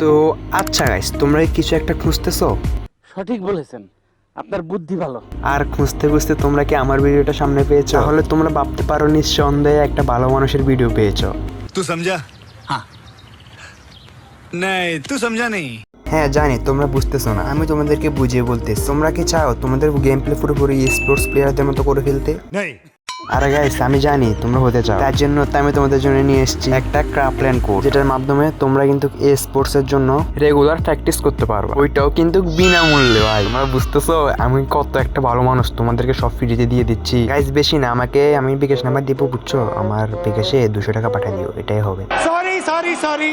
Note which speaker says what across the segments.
Speaker 1: তো আচ্ছা গাইস তোমরা কিছু একটা খুঁজতেছো?
Speaker 2: সঠিক বলেছেন। আপনার বুদ্ধি ভালো।
Speaker 1: আর খুঁজতে খুঁজতে তোমরা কি আমার ভিডিওটা সামনে পেয়েছ? তাহলে তোমরা ভাবতে পারো নিঃসন্দেহে একটা ভালো মানুষের ভিডিও পেয়েছ।
Speaker 3: তুই সমঝা হ্যাঁ। নাই তুই সমঝা নেই
Speaker 1: হ্যাঁ জানি তোমরা বুঝতেছো না। আমি তোমাদেরকে বুঝিয়ে বলতে তোমরা কি চাও তোমাদের গেম প্লে পুরোপুরি স্পোর্টস প্লেয়ারদের মতো করে ফেলতে
Speaker 3: নাই
Speaker 1: আরে গাইস আমি জানি তোমরা হতে চাও। তার জন্য আমি তোমাদের জন্য নিয়ে এসেছি একটা ক্রাফল্যান্ড কোর্স যেটার মাধ্যমে তোমরা কিন্তু এ স্পোর্টস এর জন্য রেগুলার প্র্যাকটিস করতে পারবে। ওইটাও কিন্তু বিনামূল্যে ভাই। তোমরা বুঝতেছো? আমি কত একটা ভালো মানুষ তোমাদেরকে সব ফ্রিতে দিয়ে দিচ্ছি। গাইস বেশি না আমাকে আমি বিকাশ নাম্বার দিব বুঝছ? আমার বিকাশে দুশো টাকা পাঠিয়ে দিও এটাই হবে।
Speaker 3: সরি সরি সরি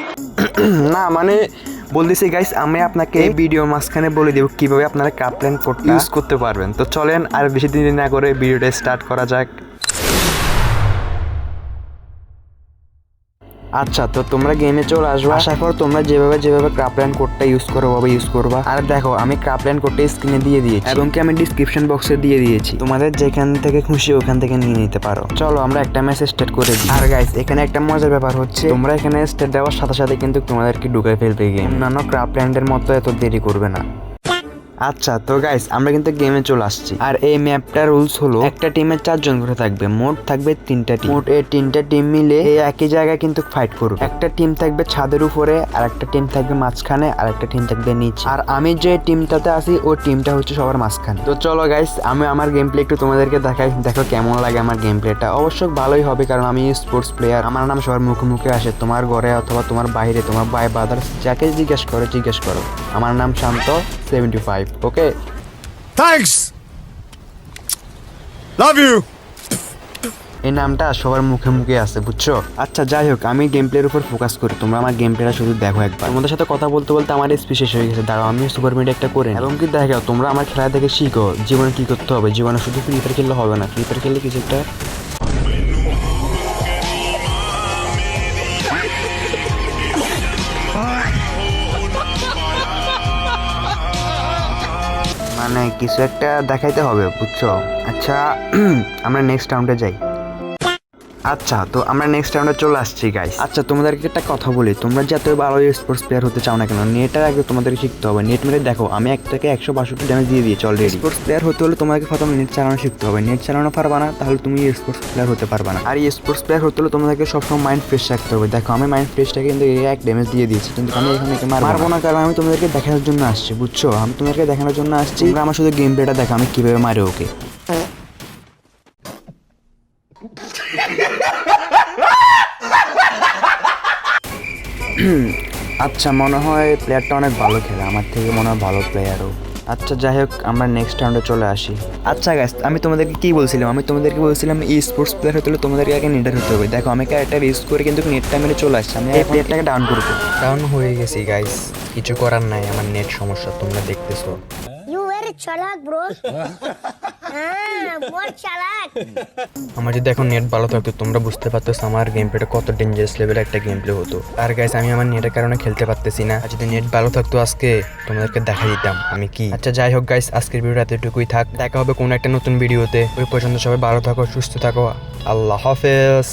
Speaker 1: না মানে বলতেছি গাইস আমি আপনাকে এই ভিডিও মাঝখানে বলে দেব কীভাবে আপনারা কাপ কোড ইউজ করতে পারবেন। তো চলেন আর বেশি দিন না করে ভিডিওটা স্টার্ট করা যাক। আচ্ছা তো তোমরা গেমে চলে আসবে। আশা করো তোমরা যেভাবে যেভাবে ক্রাপল্যান্ড কোডটা ইউজ করো ওভাবে ইউজ করবা আর দেখো আমি ক্রাপল্যান্ড কোডটা স্ক্রিনে দিয়ে দিয়েছি। এবং কি আমি ডিসক্রিপশন বক্সে দিয়ে দিয়েছি। তোমাদের যেখান থেকে খুশি ওখান থেকে নিয়ে নিতে পারো। চলো আমরা একটা ম্যাচ স্টার্ট করে দিই। আর গাইস এখানে একটা মজার ব্যাপার হচ্ছে তোমরা এখানে স্টার্ট দেওয়ার সাথে সাথে কিন্তু তোমাদেরকে ঢুকে ফেলবে গেম অন্যান্য ক্রাপল্যান্ডের মতো এত দেরি করবে না। আচ্ছা তো গাইস আমরা কিন্তু গেমে চলে আসছি। আর এই ম্যাপটার রুলস হলো, একটা টিমে চারজন করে থাকবে। মোট থাকবে তিনটা টিম মোট এই তিনটা টিম মিলে এই একই জায়গায় কিন্তু ফাইট করবে। একটা টিম থাকবে ছাদের উপরে, আর একটা টিম থাকবে মাঝখানে, আর একটা টিম থাকবে নিচে। আর আমি যে টিমটাতে আছি, ওই টিমটা হচ্ছে সবার মাঝখানে। তো চলো গাইস আমি আমার গেম প্লে একটু তোমাদেরকে দেখাই। দেখো কেমন লাগে আমার গেম প্লেটা অবশ্য ভালোই হবে, কারণ আমি স্পোর্টস প্লেয়ার আমার নাম সবার মুখে মুখে আসে। তোমার ঘরে অথবা তোমার বাইরে, তোমার বাই বাদার্স যাকে জিজ্ঞেস করো জিজ্ঞেস করো। আমার নাম Shanto seventy five okay
Speaker 3: thanks love you
Speaker 1: এই নামটা সবার মুখে মুখে আছে বুঝছ? আচ্ছা যাই হোক আমি গেম প্লের উপর ফোকাস করি। তোমরা আমার গেম প্লেটা শুধু দেখো একবার। তোমাদের সাথে কথা বলতে বলতে আমার স্পি শেষ হয়ে গেছে। দাঁড়াও আমি সুপার মিট একটা করে এবং কি দেখাও তোমরা আমার খেলা থেকে শিখো। জীবনে কি করতে হবে? জীবনে শুধু ফ্রি ফায়ার খেললে হবে না। ফ্রি ফায়ার খেললে কিছু একটা মানে কিছু একটা দেখাইতে হবে বুঝছ? আচ্ছা আমরা নেক্সট রাউন্ডে যাই। আচ্ছা তো আমরা নেক্সট রাউন্ডে চলে আসছি গাইস আচ্ছা তোমাদেরকে একটা কথা বলি। তোমরা যত ভালো স্পোর্টস প্লেয়ার হতে চাও না কেন নেটের আগে তোমাদেরকে শিখতে হবে। নেট মেরে দেখো আমি এক থেকে একশো বাষট্টি ড্যামেজ দিয়ে দিয়েছি অলরেডি স্পোর্টস প্লেয়ার হতে হলে তোমাকে প্রথমে নেট চালানো শিখতে হবে। নেট চালানো পারবা না তাহলে তুমি স্পোর্টস প্লেয়ার হতে পারবা না। আর এই স্পোর্টস প্লেয়ার হতে হলে তোমাদেরকে সবসময় মাইন্ড ফ্রেশ রাখতে হবে। দেখো আমি মাইন্ড ফ্রেশটাকে কিন্তু এই এক ড্যামেজ দিয়ে দিয়েছি কিন্তু আমি এখানে মারবো না। কারণ আমি তোমাদেরকে দেখানোর জন্য আসছি বুঝছ? আমি তোমাদেরকে দেখানোর জন্য আসছি। আমার শুধু গেম প্লেটা দেখো আমি কীভাবে মারি ওকে। আচ্ছা মনে হয় প্লেয়ারটা অনেক ভালো খেলে। আমার থেকে মনে হয় ভালো প্লেয়ারও আচ্ছা যাই হোক আমরা নেক্সট রাউন্ডে চলে আসি। আচ্ছা গাইস আমি তোমাদেরকে কি বলছিলাম? আমি তোমাদেরকে বলছিলাম ই স্পোর্টস প্লেয়ার হতে হলে তোমাদেরকে আগে নেটার হতে হবে। দেখো আমি একটা ইউজ করে কিন্তু নেটটা মেরে চলে আসছি। আমি এই প্লেয়ারটাকে ডাউন করব ডাউন হয়ে গেছি গাইস কিছু করার নাই আমার নেট সমস্যা তোমরা দেখতেছো।
Speaker 4: Very chalak, bro. chalak.
Speaker 1: আমার যদি এখন নেট ভালো থাকতো, তোমরা বুঝতে পারতো আমার গেম প্লেটা কত ডেঞ্জারাস লেভেলের একটা গেম প্লে হতো। আর গাইস আমি আমার নেটের কারণে খেলতে পারতেছি না। যদি নেট ভালো থাকতো আজকে, তোমাদেরকে দেখা দিতাম আমি কি। আচ্ছা যাই হোক গাইস আজকের ভিডিওটা এতটুকুই থাক। দেখা হবে কোনো একটা নতুন ভিডিওতে ওই পর্যন্ত সবাই ভালো থাকো, সুস্থ থাকো। আল্লাহ হাফেজ।